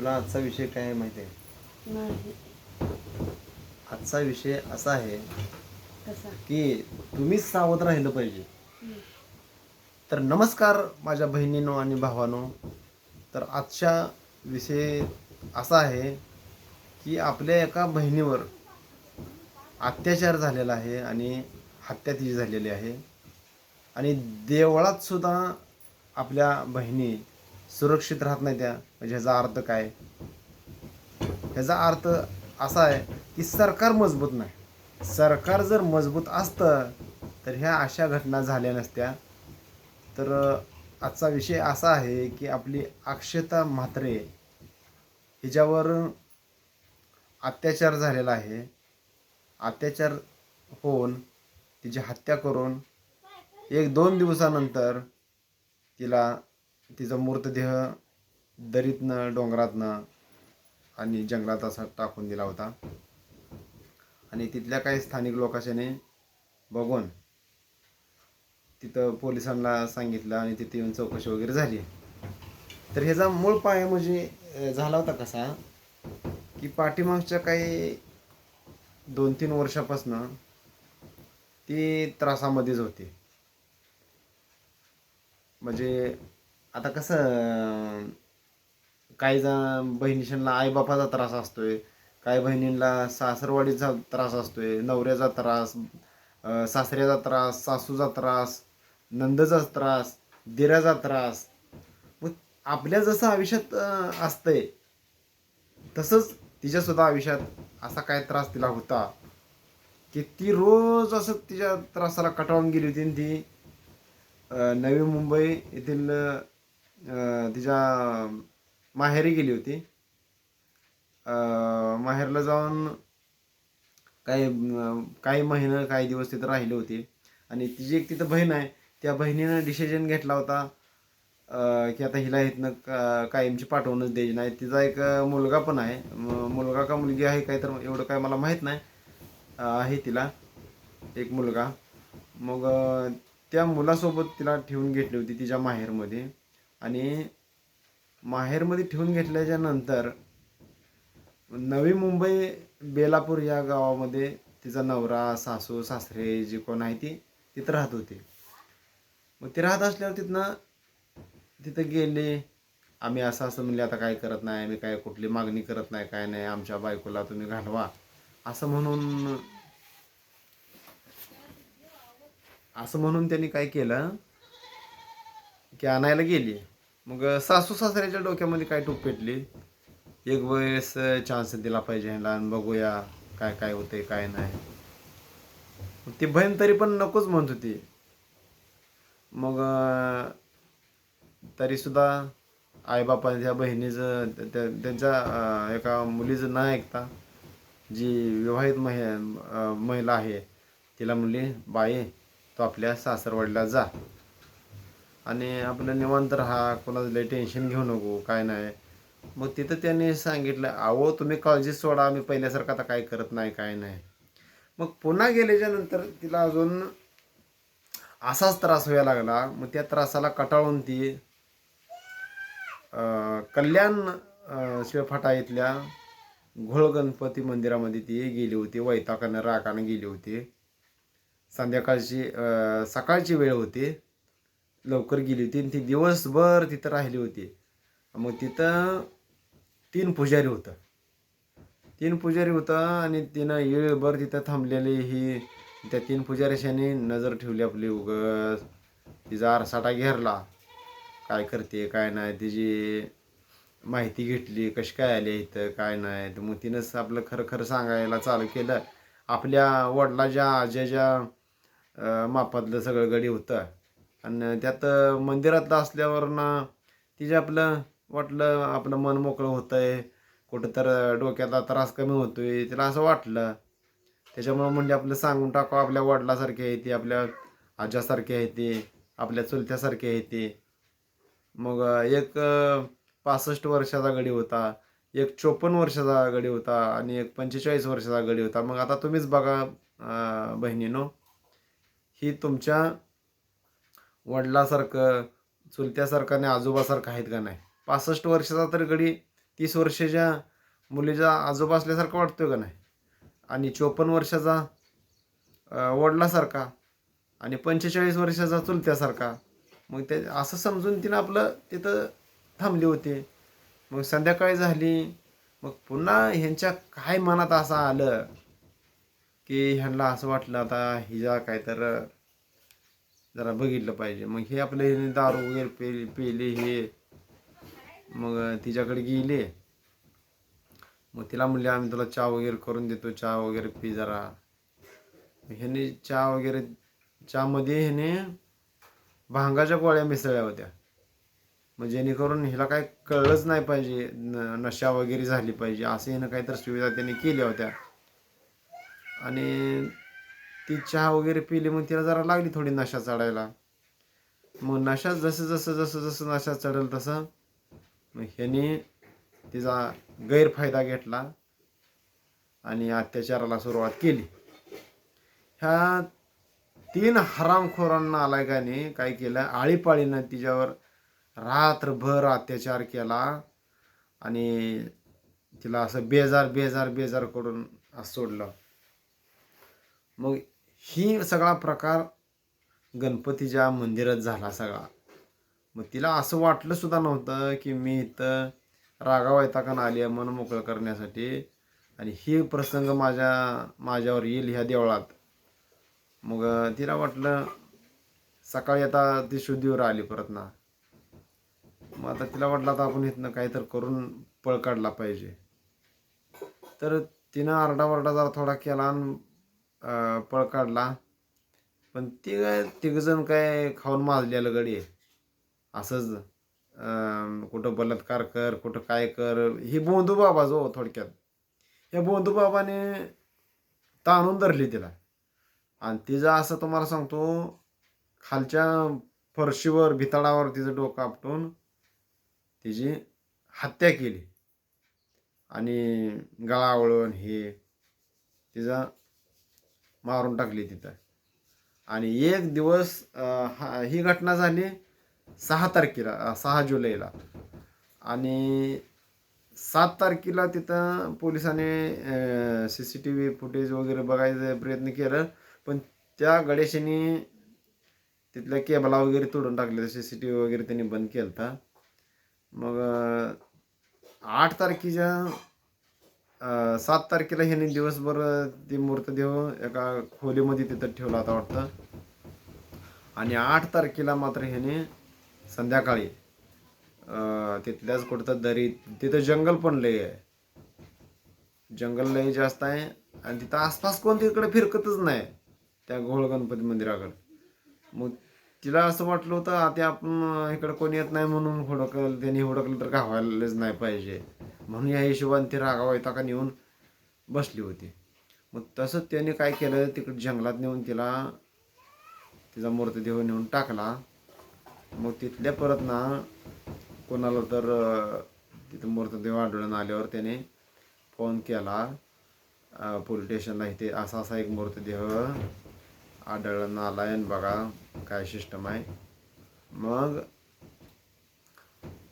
तुला आजचा विषय काय आहे माहिती आहे? आजचा विषय असा आहे की तुम्हीच सावध राहिलं पाहिजे. तर नमस्कार माझ्या बहिणीनो आणि भावानो. तर आजच्या विषय असा आहे की आपल्या एका बहिणीवर अत्याचार झालेला आहे आणि हत्या तिची झालेली आहे. आणि देवळात सुद्धा आपल्या बहिणी सुरक्षित राहत नाही त्या. म्हणजे ह्याचा अर्थ काय? ह्याचा अर्थ असा आहे की सरकार मजबूत नाही. सरकार जर मजबूत असतं तर ह्या अशा घटना झाल्या नसत्या. तर आजचा विषय असा आहे की आपली अक्षता म्हात्रे हिच्यावर अत्याचार झालेला आहे. अत्याचार होऊन तिची हत्या करून एक दोन दिवसानंतर तिला तिचा मृतदेह दरीतनं डोंगरातनं आणि जंगलात असा टाकून दिला होता. आणि तिथल्या काही स्थानिक लोकांच्याने बघून तिथं पोलिसांना सांगितलं आणि तिथे येऊन चौकशी वगैरे झाली. तर ह्याचा मूळ पाय म्हणजे झाला होता कसा की पाठीमागच्या काही दोन तीन वर्षापासनं ती त्रासामध्येच होती. म्हणजे आता कसं काही जण बहिणीशांना आईबापाचा त्रास असतोय काही बहिणींना सासरवाडीचा त्रास असतोय नवऱ्याचा त्रास सासऱ्याचा त्रास सासूचा त्रास नंदचा त्रास दिराचा त्रास. मग आपल्या जसं आयुष्यात असतंय तसंच तिच्यासुद्धा आयुष्यात असा काय त्रास तिला होता की ती रोज असं तिच्या त्रासाला कटाळून गेली होती आणि ती नवी मुंबई येथील तिच्या माहेरी गेली होती. माहेरला जाऊन काही काही महिने काही दिवस तिथं राहिली होती. आणि तिची एक तिथं बहीण आहे. त्या बहिणीनं डिसिजन घेतला होता की आता हिला इथनं का- कायमची पाठवूनच द्यायची. नाही तिचा एक मुलगा पण आहे. मुलगा का मुलगी आहे काय तर एवढं काय मला माहीत नाही. आहे तिला एक मुलगा. मग त्या मुलासोबत तिला ठेवून घेतली होती तिच्या माहेरमध्ये. आणि माहेरमध्ये ठेवून घेतल्याच्या नंतर नवी मुंबई बेलापूर या गावामध्ये तिचा नवरा सासू सासरे जे कोण आहे ती तिथं राहत होते. मग ते राहत असल्यावर तिथनं तिथं गेले. आम्ही असं असं म्हणले आता काय करत नाही आम्ही काय कुठली मागणी करत नाही काय नाही आमच्या बायकोला तुम्ही घालवा. असं म्हणून असं म्हणून त्यांनी काय केलं की आणायला गेली. मग सासू सासऱ्याच्या डोक्यामध्ये काय टूप पेटली? एक वेळेस चान्स दिला पाहिजे ह्याला आणि बघूया काय काय होते काय नाही. ती बहीण तरी पण नकोच म्हणत होती. मग तरीसुद्धा आईबापांच्या आईबापाने त्या बहिणीचं त्या- त्यांच्या एका मुलीचं न ऐकता जी विवाहित महि महिला आहे तिला म्हणली बाई तो आपल्या सासरवाडीला जा. आणि आपलं निवांत राहा कोणाचं लय टेन्शन घेऊ नको काय नाही. मग तिथं त्यांनी सांगितलं आहो तुम्ही काळजी सोडा आम्ही पहिल्यासारखं आता काय करत नाही काय नाही. मग पुन्हा गेल्याच्यानंतर तिला अजून असाच त्रास व्हायला लागला. मग त्या त्रासाला कटाळून ती कल्याण शिवफाटा इथल्या घोळ गणपती मंदिरामध्ये ती गेली होती वैताकानं रागानं गेली होती. संध्याकाळची सकाळची वेळ होती. लवकर गेली होती आणि ती दिवसभर तिथं राहिली होती. मग तिथं तीन पुजारी होतं. तीन पुजारी होतं आणि तिनं येळभर तिथं थांबलेली ही त्या तीन पुजाऱ्याशाने नजर ठेवली आपली उगस. तिचा आरसाटा घेरला. काय करते काय नाही तिची माहिती घेतली कशी काय आली इथं काय नाही. तर मग तिनंच आपलं खरं खरं सांगायला चालू केलं. आपल्या वडिलाच्या आज्याच्या मापातलं सगळं गडी होतं. आणि त्यात मंदिरातलं असल्यावर ना तिचे आपलं वाटलं आपलं मन मोकळं होतं आहे कुठं तर डोक्याला त्रास कमी होतो आहे तिला असं वाटलं. त्याच्यामुळं म्हणजे आपलं सांगून टाकू आपल्या वडिलासारखे आहे ती आपल्या आज्यासारखे आहे ती आपल्या चुलत्यासारखे आहे ती. मग एक पासष्ट वर्षाचा गडी होता एक चोपन्न वर्षाचा गडी होता आणि एक पंचेचाळीस वर्षाचा गडी होता. मग आता तुम्हीच बघा बहिणीनो ही तुमच्या वडिलासारखं चुलत्यासारखं आणि आजोबासारखं आहेत का नाही? पासष्ट वर्षाचा तर गडी तीस वर्षाच्या मुलीचा आजोबा असल्यासारखं वाटतो का नाही? आणि चोपन्न वर्षाचा वडिलासारखा आणि पंचेचाळीस वर्षाचा चुलत्यासारखा मग ते असं समजून तिनं आपलं तिथं थांबली होती. मग संध्याकाळी झाली. मग पुन्हा ह्यांच्या काय मनात असं आलं की ह्यांना असं वाटलं आता हिजा काय तर जरा बघितलं पाहिजे. मग हे आपलं हिने दारू वगैरे पे पेले हे. मग तिच्याकडे गेले. मग तिला म्हणले आम्ही तुला चहा वगैरे करून देतो. चहा वगैरे पी जरा. मग ह्याने चहा वगैरे चहामध्ये ह्याने भांगाच्या गोळ्या मिसळल्या होत्या. मग जेणेकरून हिला काय कळलंच नाही पाहिजे. न नशा वगैरे झाली पाहिजे. असं ह्यानं काहीतरी सुविधा त्याने केल्या होत्या. आणि ती चहा वगैरे पिली मग तिला जरा लागली थोडी नशा चढायला. मग नशा जसं जसं जसं जसं नशा चढेल तसं मग ह्याने तिचा गैरफायदा घेतला आणि अत्याचाराला सुरुवात केली. ह्या तीन हरामखोरांना अलायकाने काय केलं? आळीपाळीनं तिच्यावर रात्रभर अत्याचार केला आणि तिला असं बेजार बेजार बेजार करून असं सोडलं. मग ही सगळा प्रकार गणपतीच्या मंदिरात झाला सगळा. मग तिला असं वाटलं सुद्धा नव्हतं की मी इथं रागावैताकानं आली आहे मन मोकळं करण्यासाठी. आणि ही प्रसंग माझ्या माझ्यावर येईल ह्या देवळात. मग तिला वाटलं सकाळी आता ती शुद्धीवर आली परत ना. मग आता तिला वाटलं आता आपण इथनं काहीतरी करून पळ काढला पाहिजे. तर तिनं आरडाओरडा जरा थोडा केला आणि पळ काढला. पण ती काय तिघजण काय खाऊन माजलेलं गडी आहे. असंच कुठं बलात्कार कर कुठं काय कर. ही बोंधू बाबा जो थोडक्यात या बोंधू बाबाने ताणून धरली तिला. आणि तिचं असं तुम्हाला सांगतो खालच्या फरशीवर भिताडावर तिचं डोकं आपटून तिची हत्या केली. आणि गळावळण हे तिचा मारून टाकली तिथं. आणि एक दिवस हा ही घटना झाली सहा तारखेला सहा जुलैला. आणि सात तारखेला तिथं पोलिसांनी C C T V footage वगैरे बघायचा प्रयत्न केलं. पण त्या गणेशाने तिथल्या केबला वगैरे तोडून टाकले सी सी टी व्ही वगैरे त्यांनी बंद केलं होता मग आठ तारखेच्या सात तारखेला ह्याने दिवसभर ती मूर्तदेह एका खोलीमध्ये तिथं ठेवला होता वाटतं. आणि आठ तारखेला मात्र ह्याने संध्याकाळी तिथल्याच कुठं दरी तिथं जंगल पण लय आहे. जंगल लय जास्त आहे आणि तिथं आसपास कोण तिकडे फिरकतच नाही त्या घोळ गणपती मंदिराकडे. मग तिला असं वाटलं होतं आता आपण इकडं कोणी येत नाही म्हणून हुडकल त्यांनी हुडकलं तर गावायलाच नाही पाहिजे. म्हणून या हिशोबाने ती रागावायताका नेऊन बसली होती. मग तसंच त्याने काय केलं तिकडे जंगलात नेऊन तिला तिचा मृतदेह नेऊन टाकला. मग तिथल्या परत ना कोणाला तर तिथं मृतदेह आढळून आल्यावर त्याने फोन केला. पोलीस स्टेशनला इथे असा असा एक मृतदेह आढळून आला आहे बघा काय सिस्टम आहे. मग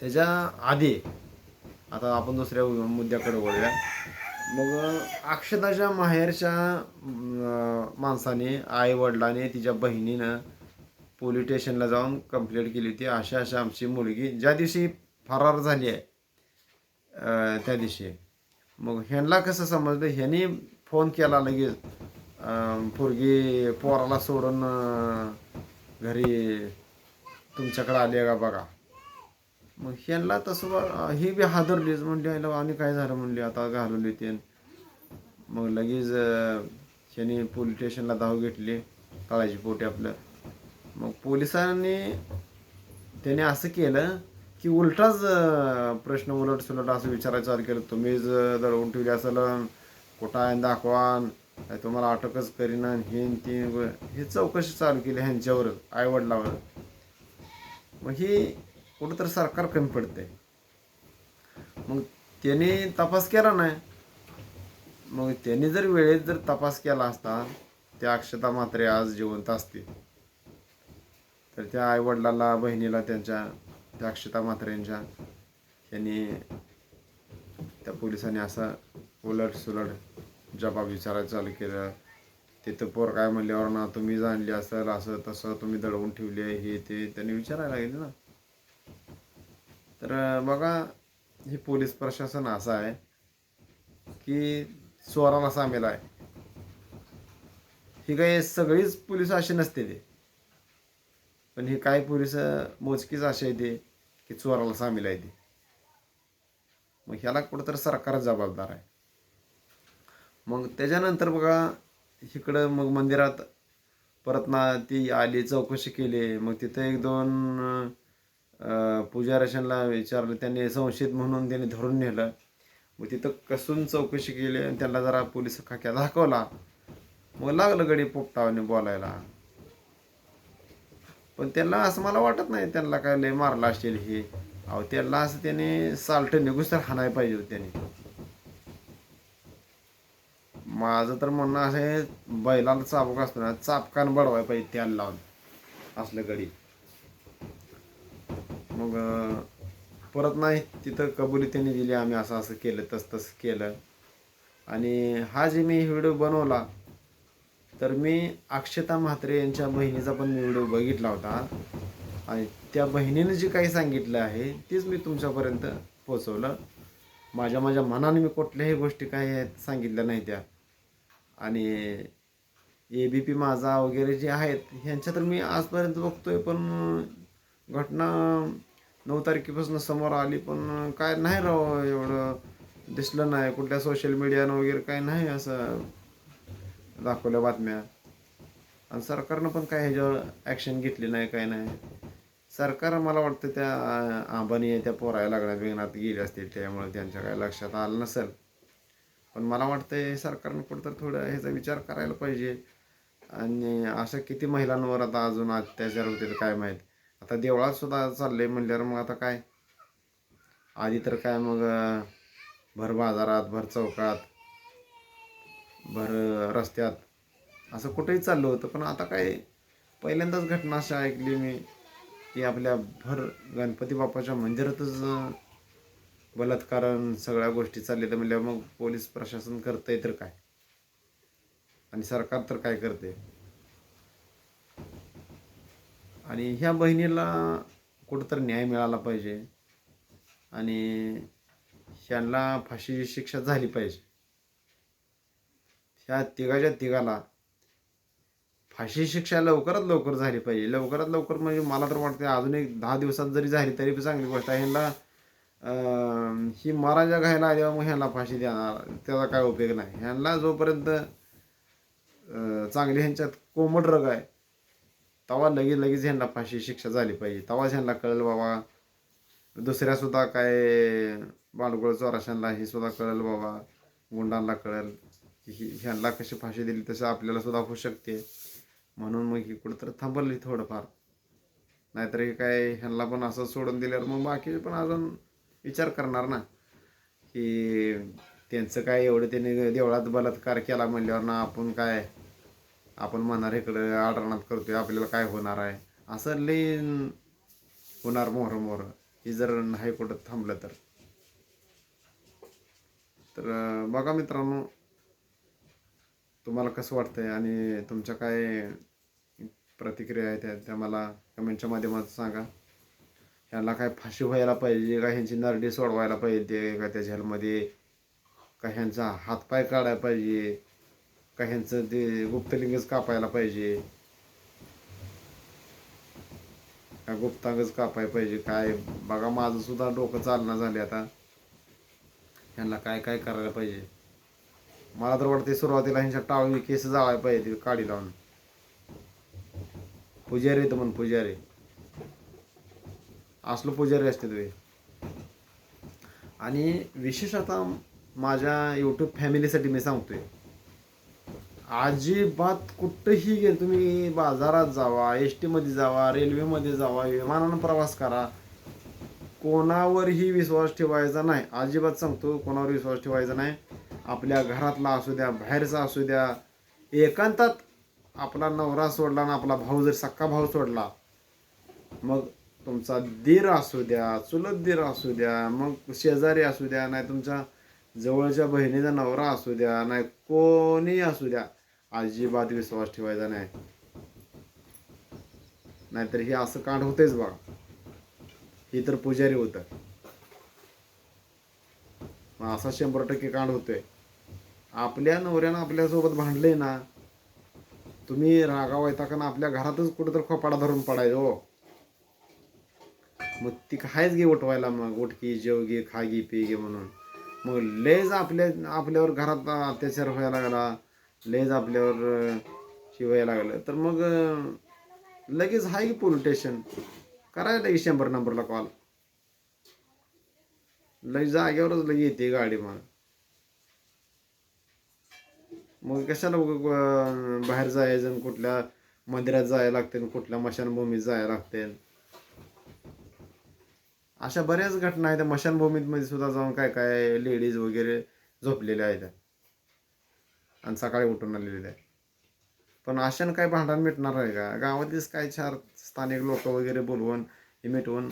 त्याच्या आधी आता आपण दुसऱ्या मुद्द्याकडे बोलूया मग अक्षताच्या माहेरच्या माणसाने आई वडिलाने तिच्या बहिणीनं पोलीस स्टेशनला जाऊन कंप्लेंट केली होती. अशा अशा आमची मुलगी ज्या दिवशी फरार झाली आहे त्या दिवशी. मग ह्यांना कसं समजलं? ह्यांनी फोन केला लगेच. पोरगी पोराला सोडून घरी तुमच्याकडे आली आहे का बघा? मग ह्यांना तसं हे ही बी हादरलीच. म्हणली आईला आणि काय झालं? म्हणली आता घालवली ते. मग लगेच अं, ह्यांनी पोलीस स्टेशनला धाव घेतली. काळाची पोटी आपलं. मग पोलिसांनी त्याने असं केलं की उलटाच प्रश्न उलट सुलट असं विचारायचं चालू केलं. तुम्ही दडवून ठेवली असेल कुठं आहे दाखवा. तुम्हाला अटकच करीना हे ती. हे चौकशी चालू केली ह्यांच्यावर आईवडिलावर. मग ही कुठं तर सरकार कमी पडते मग त्यांनी तपास केला नाही. मग त्यांनी जर वेळेत जर तपास केला असता त्या अक्षता मात्रे आज जिवंत असते तर त्या आईवडिलाला बहिणीला त्यांच्या त्या अक्षता मात्रेंच्या त्यांनी त्या पोलिसांनी असा उलट सुलट जबाब विचारायला चालू केलं. तिथं पोर काय म्हणल्यावर ना तुम्ही जाणली असेल असं तसं तुम्ही दडवून ठेवली आहे हे ते. त्यांनी विचारायला लागेल ना. तर बघा हे पोलीस प्रशासन असं आहे की चोराला सामील आहे. ही काही सगळीच पोलीस अशी नसते ते. पण हे काही पोलीस मोजकीच असे आहे ते की चोराला सामील आहे ते. मग ह्याला कुठंतरी सरकारच जबाबदार आहे. मग त्याच्यानंतर बघा इकडं मग मंदिरात परत ना ती आली चौकशी केली मग तिथं एक दोन अं, पुजारशांना विचारलं त्यांनी संशयित म्हणून त्यांनी धरून नेलं. मग तिथं कसून चौकशी केली आणि त्यांना जरा पोलीस खाक्या दाखवला. मग लागलं गडी पोपटावाने बोलायला. पण त्यांना असं मला वाटत नाही त्यांना काय लय मारला असेल हे. अहो त्यांना असं त्याने साल्ट निघूस तर हाणाय पाहिजे होते त्याने. माझं तर म्हणणं असं आहे बैलाला चाबूक असतो ना चापकान बडवाय पाहिजे त्याला लावून. असलं गडी. मग परत नाही तिथं कबुली त्यांनी दिली आम्ही असं असं केलं तस तसं केलं. आणि हा जे मी व्हिडिओ बनवला तर मी अक्षता म्हात्रे यांच्या बहिणीचा पण मी व्हिडिओ बघितला होता. आणि त्या बहिणीने जे काही सांगितलं आहे तेच मी तुमच्यापर्यंत पोचवलं माझ्या माझ्या मनाने मी कुठल्याही गोष्टी काही आहेत सांगितल्या नाही त्या. आणि ए बी पी माझा वगैरे जे आहेत ह्यांच्या तर मी आजपर्यंत बघतोय पण घटना नऊ तारखेपासून समोर आली पण काय नाही राव एवढं दिसलं नाही. कुठल्या सोशल मीडियानं वगैरे काय नाही असं दाखवल्या बातम्या. आणि सरकारनं पण काय ह्याच्यावर ॲक्शन घेतली नाही काय नाही. सरकार मला वाटतं त्या आंबानी त्या पोरायला लागण्या बिगण्यात गेले असतील त्यामुळे त्यांच्या काय लक्षात आलं नसेल. पण मला वाटतं सरकारनं कुठं थोडं ह्याचा विचार करायला पाहिजे. आणि अशा किती महिलांवर आता अजून अत्याचार होतील काय माहीत. आता देवळात सुद्धा चाललंय म्हणल्यावर मग आता काय? आधी तर काय मग भर बाजारात भर चौकात भर रस्त्यात असं कुठेही चाललं होतं. पण आता काय पहिल्यांदाच घटना अशा ऐकली मी की आपल्या भर गणपती बाप्पाच्या मंदिरातच बलात्कारण सगळ्या गोष्टी चालल्या तर म्हणल्यावर मग पोलीस प्रशासन करतंय तर काय? आणि सरकार तर काय करते आणि ह्या बहिणीला कुठंतरी न्याय मिळाला पाहिजे. आणि ह्यांना फाशीची शिक्षा झाली पाहिजे. ह्या तिघाच्या तिघाला फाशी शिक्षा लवकरात लवकर झाली पाहिजे. लवकरात लवकर म्हणजे मला तर वाटते अजून एक दहा दिवसात जरी झाली तरी पण चांगली गोष्ट आहे. ह्यांना ही महाराजा घ्यायला आल्यावर मग ह्यांना फाशी देणार. त्याचा काय उपयोग नाही. ह्यांना जोपर्यंत चांगली ह्यांच्यात कोमट रग आहे तेव्हा लगेच लगेच ह्यांना फाशी शिक्षा झाली पाहिजे. तेव्हाच ह्यांना कळेल बाबा दुसऱ्या सुद्धा काय बांडगोळ चोराशांना हे सुद्धा कळेल बाबा गुंडांना कळेल. की ही ह्यांना कशी फाशी दिली तसं आपल्याला सुद्धा होऊ शकते. म्हणून मग ही कुठंतरी थांबवली थोडंफार. नाहीतर हे काय ह्यांना पण असं सोडून दिल्यावर मग बाकीचे पण अजून विचार करणार ना. की त्यांचं काय एवढं त्यांनी देवळात बलात्कार केला म्हणल्यावर ना आपण काय आपण म्हणणार इकडं आडरणात करतोय आपल्याला काय होणार आहे? असं लई होणार मोहर मोहर हे जर हायकोर्टात थांबलं तर. तर बघा मित्रांनो तुम्हाला कसं वाटतंय आणि तुमच्या काय प्रतिक्रिया आहेत त्या- त्या मला कमेंटच्या माध्यमातून सांगा. ह्याला काय फाशी व्हायला पाहिजे का? ह्यांची नरडी सोडवायला पाहिजे का? त्या झेलमध्ये का ह्यांचा हातपाय काढायला पाहिजे? का ह्यांचं ते गुप्तलिंगच कापायला पाहिजे? का गुप्तांगच कापायला पाहिजे? काय? बघा माझं सुद्धा डोकं चालना झाले आता. ह्यांना काय काय करायला पाहिजे? मला तर वाटते सुरुवातीला ह्यांच्या टाळवी केस जाळायला पाहिजे काडी लावून. पुजारी तर म्हण पुजारी. असलो पुजारी असते तुम्ही आणि विशेष आता माझ्या यूट्यूब फॅमिलीसाठी मी सांगतोय. अजिबात कुठंही गे तुम्ही बाजारात जावा एस टीमध्ये जावा रेल्वेमध्ये जावा विमानानं प्रवास करा कोणावरही विश्वास ठेवायचा नाही. अजिबात सांगतो कोणावर विश्वास ठेवायचा नाही. आपल्या घरातला असू द्या बाहेरचा असू द्या एकांतात आपला नवरा सोडला ना आपला भाऊ जर सक्का भाऊ सोडला मग तुमचा दीर असू द्या चुलत दीर असू द्या मग शेजारी असू द्या नाही तुमच्या जवळच्या बहिणीचा नवरा असू द्या नाही कोणी असू द्या. अजिबात विश्वास ठेवायचा नाही. नाहीतर हे असं कांड होतेच बघा. ही तर पुजारी होतं. मग असा शंभर टक्के कांड होतोय. आपल्या नवऱ्यानं आपल्यासोबत भांडले ना तुम्ही रागा ना आपल्या घरातच कुठेतरी खोपाडा धरून पडायचो हो. मग ती कायच घे उठवायला मग उठकी जेव घे खा पिगे पी घे म्हणून. मग लयच आपल्या आपल्यावर घरात अत्याचार व्हायला लागला. लेज आपल्यावर शिवाय शिवायला लागलं. तर मग लगेच हाय की पोलीस स्टेशन? करायला लगेच शंभर नंबरला कॉल लगेच जागेवरच लगे येते गाडी मग. मग कशाला बाहेर जायचं कुठल्या मंदिरात जायला लागते कुठल्या मशानभूमीत जायला लागते अशा बऱ्याच घटना आहेत. मशानभूमीत मध्ये सुद्धा जाऊन काय काय लेडीज वगैरे झोपलेल्या आहेत. आणि सकाळी उठून आलेले आहे पण अशानं काय भांडण मिटणार आहे का? गावातलीच काय चार स्थानिक लोक वगैरे बोलवून हे मिटवून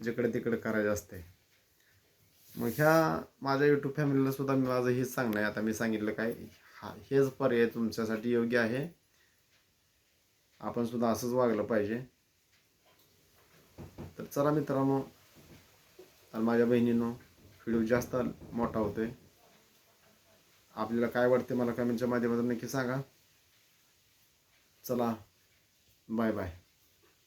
जिकडे तिकडे करायचं असते मग ह्या माझ्या यूट्यूब फॅमिलीला सुद्धा मी माझं हेच सांगणं आहे. आता मी सांगितलं काय हा हेच पर्याय तुमच्यासाठी योग्य आहे. आपण सुद्धा असंच वागलं पाहिजे. तर चला मित्रांनो आणि माझ्या बहिणीनं व्हिडिओ जास्त मोठा होतोय. आपल्याला काय वाटते मला कमेंटच्या माध्यमातून नक्की सांगा. चला बाय बाय